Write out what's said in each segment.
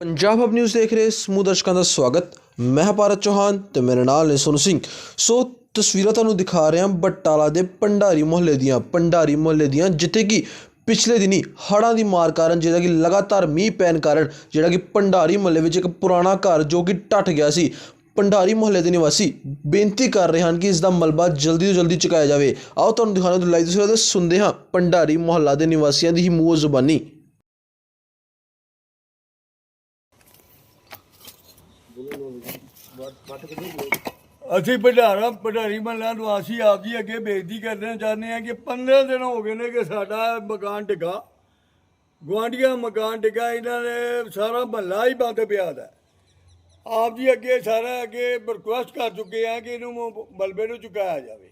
ਪੰਜਾਬ ਹਬ news ਦੇਖ ਰਹੇ ਸਮੂਹ ਦਰਸ਼ਕਾਂ ਦਾ ਸਵਾਗਤ। ਮੈਂ ਹਾਂ ਭਾਰਤ ਚੌਹਾਨ ਤੇ ਮੇਰੇ ਨਾਲ ਨੇ ਸੋਨੂ ਸਿੰਘ। ਸੋ, ਤਸਵੀਰਾਂ ਤੁਹਾਨੂੰ ਦਿਖਾ ਰਿਹਾ ਬਟਾਲਾ ਦੇ ਪੰਡਾਰੀ ਮੁਹੱਲੇ ਦੀਆਂ ਪੰਡਾਰੀ ਮੁਹੱਲੇ ਦੀਆਂ, ਜਿੱਥੇ ਕਿ ਪਿਛਲੇ ਦਿਨੀ ਹੜ੍ਹਾਂ ਦੀ ਮਾਰ ਕਾਰਨ ਜਿਹੜਾ ਕਿ ਲਗਾਤਾਰ ਮੀਂਹ ਪੈਣ ਕਾਰਨ ਜਿਹੜਾ ਕਿ ਪੰਡਾਰੀ ਮੁਹੱਲੇ ਵਿੱਚ ਇੱਕ ਪੁਰਾਣਾ ਘਰ ਜੋ ਕਿ ਟੱਟ ਗਿਆ ਸੀ। ਪੰਡਾਰੀ ਮੁਹੱਲੇ ਦੇ ਨਿਵਾਸੀ ਬੇਨਤੀ ਕਰ ਰਹੇ ਹਨ ਕਿ ਇਸ ਦਾ ਮਲਬਾ ਜਲਦੀ ਤੋਂ ਜਲਦੀ ਚੁਕਾਇਆ ਜਾਵੇ। ਆਓ ਤੁਹਾਨੂੰ ਦਿਖਾਉਣਾ ਤੋਂ ਲਾਈਵ ਤਸਵੀਰਾਂ ਤੇ ਸੁਣਦੇ ਹਾਂ ਪੰਡਾਰੀ ਮੁਹੱਲਾ ਦੇ ਨਿਵਾਸੀਆਂ ਦੀ ਹੀ ਮੂੰਹ ਜ਼ੁਬਾਨੀ। ਅਸੀਂ ਭੰਡਾਰਾ, ਭੰਡਾਰੀ ਮਹੱਲਾ ਨਿਵਾਸੀ ਆਪ ਜੀ ਅੱਗੇ ਬੇਨਤੀ ਕਰਨਾ ਚਾਹੁੰਦੇ ਆ ਕਿ 15 ਦਿਨ ਹੋ ਗਏ ਨੇ ਕਿ ਸਾਡਾ ਮਕਾਨ ਡਿੱਗਾ। ਗੁਆਂਢੀਆਂ ਮਕਾਨ ਡਿੱਗਾ, ਇਹਨਾਂ ਨੇ ਸਾਰਾ ਮਹੱਲਾ ਹੀ ਬੰਦ ਪਿਆ ਦਾ। ਆਪ ਜੀ ਅੱਗੇ ਸਾਰਾ ਅੱਗੇ ਰਿਕੁਐਸਟ ਕਰ ਚੁੱਕੇ ਆ ਕਿ ਇਹਨੂੰ ਮਲਬੇ ਨੂੰ ਚੁਕਾਇਆ ਜਾਵੇ।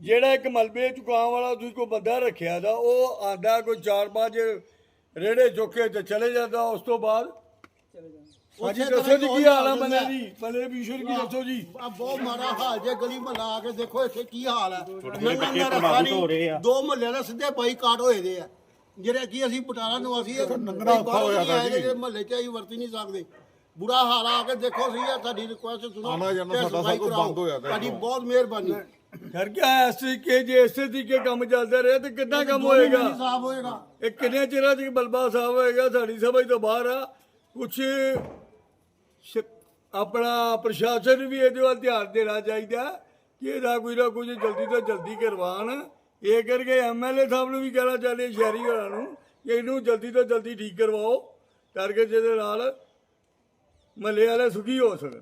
ਜਿਹੜਾ ਇੱਕ ਮਲਬੇ ਚੁਕਾਉਣ ਵਾਲਾ ਤੁਸੀਂ ਕੋਈ ਬੰਦਾ ਰੱਖਿਆ ਦਾ, ਉਹ ਆਂਦਾ ਕੋਈ ਚਾਰ ਪੰਜ ਰੇੜੇ ਚੁੱਕੇ ਤੇ ਚਲੇ ਜਾਂਦਾ, ਉਸ ਤੋਂ ਬਾਅਦ? ਹਾਂਜੀ ਦੱਸੋ ਜੀ ਕੀ ਹਾਲ ਆ ਮਨੇ ਜੀ ਮਨੇ ਵਿਸ਼ਵਰ ਕੀ ਦੱਸੋ ਜੀ? ਆ ਬਹੁਤ ਮਾੜਾ ਹਾਲ ਜੇ ਗਲੀ ਮਹੱਲਾ ਆ ਕੇ ਦੇਖੋ ਇੱਥੇ ਕੀ ਹਾਲ ਹੈ ਬੱਚੇ ਪ੍ਰਭਾਵਿਤ ਹੋ ਰਹੇ ਆ। ਦੋ ਮਹੱਲਿਆਂ ਦੇ ਸਿੱਧੇ ਬਾਈਕਾਟ ਹੋਏ ਦੇ ਆ। ਜਿਹੜੇ ਕੀ ਅਸੀਂ ਪਟਾਲਾ ਨਿਵਾਸੀ ਇਹ ਨੰਗਰਾ ਔਖਾ ਹੋਇਆ ਦਾ ਜੀ। ਜਿਹੜੇ ਮਹੱਲੇ 'ਚ ਅਸੀਂ ਵਰਤੀ ਨਹੀਂ ਸਕਦੇ। ਬੁਰਾ ਹਾਲ ਆ ਕੇ ਦੇਖੋ ਸਹੀ ਆ ਸਾਡੀ ਰਿਕੁਐਸਟ ਸੁਣੋ। ਆਉਣਾ ਜਾਣਾ ਸਾਡਾ ਸਭ ਕੁਝ। ਬੰਦ ਹੋਇਆ ਦਾ ਤੁਹਾਡੀ ਬਹੁਤ ਮਿਹਰਬਾਨੀ। ਘਰ ਕਿਆ ਐਸੇ ਕਿ ਜੇ ਇਸੇ ਤਰੀਕੇ ਕੰਮ ਚੱਲਦਾ ਰਹੇ ਤੇ ਕਿੰਨਾ ਕੰਮ ਹੋਏਗਾ? ਨਹੀਂ ਸਾਫ਼ ਹੋਏਗਾ ਇਹ ਕਿੰਨੇ ਚਿਰਾਂ ਚ ਬਲਬਾ ਸਾਹਿਬ ਹੋਏਗਾ? ਸਾਡੀ ਸਮਝ ਤੋਂ ਬਾਹਰ ਆ। ਕੁਛ ਆਪਣਾ ਪ੍ਰਸ਼ਾਸਨ ਵੀ ਇਹਦੇ ਵੱਲ ਧਿਆਨ ਦੇਣਾ ਚਾਹੀਦਾ ਕਿ ਇਹਦਾ ਕੋਈ ਨਾ ਕੁਝ ਜਲਦੀ ਤੋਂ ਜਲਦੀ ਕਰਵਾਉਣ। ਇਹ ਕਰਕੇ ਐਮਐਲਏ ਸਾਹਿਬ ਨੂੰ ਵੀ ਕਹਿਣਾ ਚਾਹੁੰਦੇ ਸ਼ਹਿਰੀ ਹੋਰਾਂ ਨੂੰ ਕਿ ਇਹਨੂੰ ਜਲਦੀ ਤੋਂ ਜਲਦੀ ਠੀਕ ਕਰਵਾਓ ਕਰਕੇ ਜਿਹਦੇ ਨਾਲ ਮਹੱਲੇ ਵਾਲੇ ਸੁਖੀ ਹੋ ਸਕਣ।